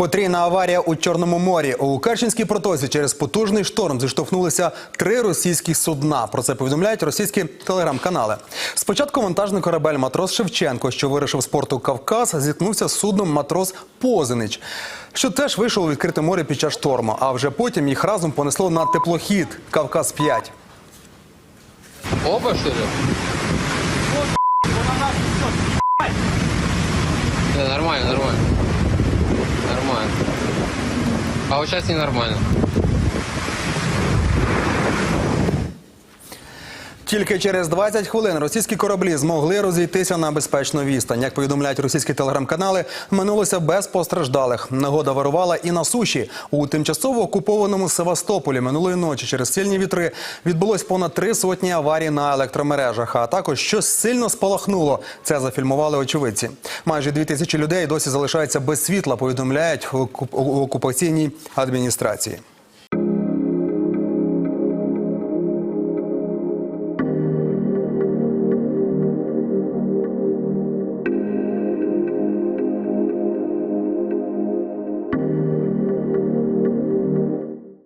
Потрійна аварія у Чорному морі. У Керченській протоці через потужний шторм зіштовхнулися три російські судна. Про це повідомляють російські телеграм-канали. Спочатку вантажний корабель матрос Шевченко, що вирішив з порту Кавказ, зіткнувся з судном матрос Позинич, що теж вийшов у відкрите море під час шторму. А вже потім їх разом понесло на теплохід Кавказ 5 Оба, что ли? Нормально, нормально. Нормально. А вот сейчас ненормально. Тільки через 20 хвилин російські кораблі змогли розійтися на безпечну відстань. Як повідомляють російські телеграм-канали, минулося без постраждалих. Негода вирувала і на суші. У тимчасово окупованому Севастополі минулої ночі через сильні вітри відбулось понад три сотні аварій на електромережах. А також щось сильно спалахнуло. Це зафільмували очевидці. Майже дві тисячі людей досі залишаються без світла. Повідомляють окуп- окупаційній адміністрації.